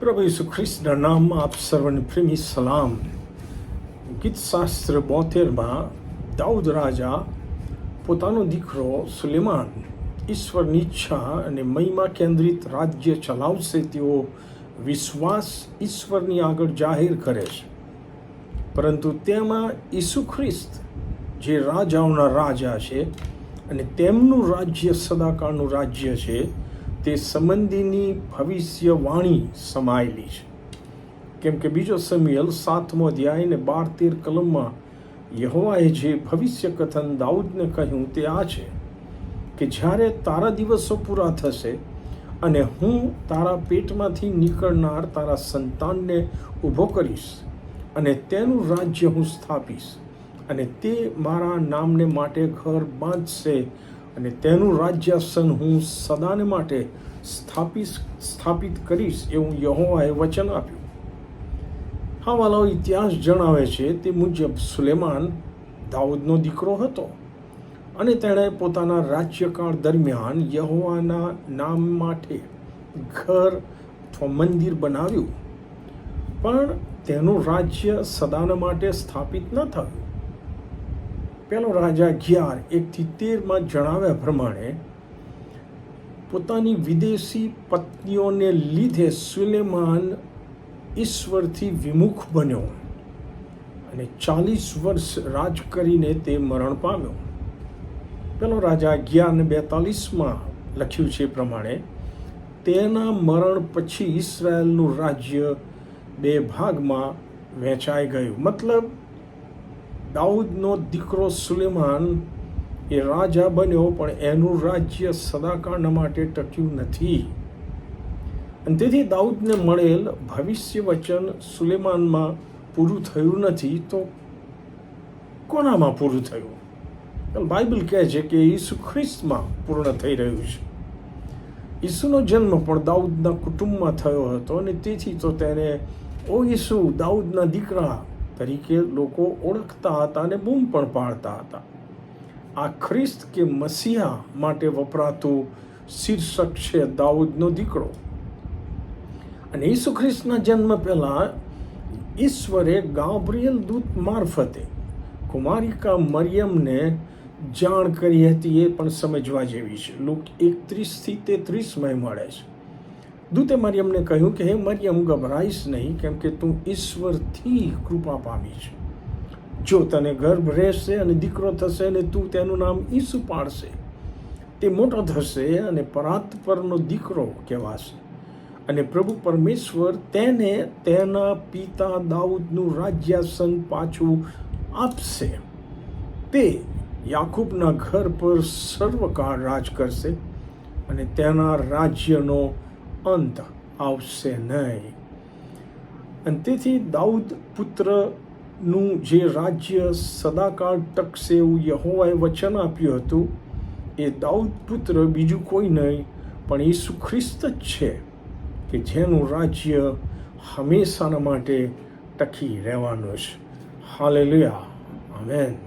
પ્રભુ ઈસુ ખ્રિસ્તના નામમાં આપ સર્વને પ્રેમી સલામ. ગીત શાસ્ત્ર બોતેરમાં દાઉદ રાજા, પોતાનો દીકરો સુલેમાન ઈશ્વરની ઈચ્છા અને મહિમા કેન્દ્રિત રાજ્ય ચલાવશે તેવો વિશ્વાસ ઈશ્વરની આગળ જાહેર કરે છે. પરંતુ તેમાં ઈસુ ખ્રિસ્ત જે રાજાઓના રાજા છે અને તેમનું રાજ્ય સદાકાળનું રાજ્ય છે તે સંબંધીની ભવિષ્યવાણી સમાયેલી છે. કેમ કે બીજો સમિયલ સાતમો અધ્યાય ને બાર તેર કલમમાં યહોવાએ જે ભવિષ્ય કથન દાઉદને કહ્યું તે આ છે કે જ્યારે તારા દિવસો પૂરા થશે અને હું તારા પેટમાંથી નીકળનાર તારા સંતાનને ઊભો કરીશ અને તેનું રાજ્ય હું સ્થાપીશ અને તે મારા નામને માટે ઘર બાંધશે અને તેનું રાજ્યાસન હું સદાને માટે સ્થાપીશ સ્થાપિત કરીશ એવું યહોવાએ વચન આપ્યું. હા વાલાઓ ઇતિહાસ જણાવે છે તે મુજબ સુલેમાન દાઉદનો દીકરો હતો અને તેણે પોતાના રાજ્યકાળ દરમિયાન યહોવાના નામ માટે ઘર અથવા મંદિર બનાવ્યું. પણ તેનું રાજ્ય સદાના માટે સ્થાપિત ન થયું. પેલો રાજા ઘિયાર એકથી તેરમાં જણાવ્યા પ્રમાણે પોતાની વિદેશી પત્નીઓને લીધે સુલેમાન ઈશ્વરથી વિમુખ બન્યો અને ચાલીસ વર્ષ રાજ કરીને તે મરણ પામ્યો. પેલો રાજા અગિયારને બેતાલીસમાં લખ્યું છે પ્રમાણે, તેના મરણ પછી ઈસરાયલનું રાજ્ય બે ભાગમાં વહેંચાઈ ગયું. મતલબ દાઉદનો દીકરો સુલેમાન એ રાજા બન્યો, પણ એનું રાજ્ય સદાકાળ માટે ટક્યું નથી. અને તેથી દાઉદને મળેલ ભવિષ્ય વચન સુલેમાનમાં પૂરું થયું નથી. તો કોનામાં પૂરું થયું? બાઇબલ કહે છે કે ઈસુ ખ્રિસ્તમાં પૂર્ણ થઈ રહ્યું છે. ઈસુનો જન્મ પણ દાઉદના કુટુંબમાં થયો હતો અને તેથી તો તેને, ઓ ઈસુ, દાઉદના દીકરા તરીકે લોકો ઓળખતા હતા અને બૂમ પણ પાડતા હતા. આ ખ્રિસ્ત કે મસીહા માટે વપરાતું શીર્ષક છે દાઉદનો દીકરો. અને ઈસુ ખ્રિસ્તના જન્મ પહેલાં ઈશ્વરે ગાબ્રિયલ દૂત મારફતે કુમારિકા મરિયમને જાણ કરી હતી એ પણ સમજવા જેવી છે. લોક એકત્રીસથી તેત્રીસમાં મળે છે. દૂતે મરિયમને કહ્યું કે, હે મરિયમ ગભરાઈશ નહીં, કેમ કે તું ઈશ્વરથી કૃપા પામી છે. જો તને ગર્ભ રહેશે અને દીકરો થશે અને તું તેનું નામ ઈસુ પાડશે, તે મોટો થશે અને પરાત પરનો દીકરો કહેવાશે. અને પ્રભુ પરમેશ્વર તેને તેના પિતા દાઉદનું રાજ્યાસન પાછું આપશે. તે યાકૂબના ઘર પર સર્વકાળ રાજ કરશે અને તેના રાજ્યનો અંત આવશે નહીં. અને તેથી દાઉદ પુત્રનું જે રાજ્ય સદાકાળ ટકશે એવું યહોવાએ વચન આપ્યું હતું, એ દાઉદ પુત્ર બીજું કોઈ નહીં, પણ ઈસુ ખ્રિસ્ત જ છે, કે જેનું રાજ્ય હંમેશાના માટે ટકી રહેવાનું છે. હાલે લુયા આમેન.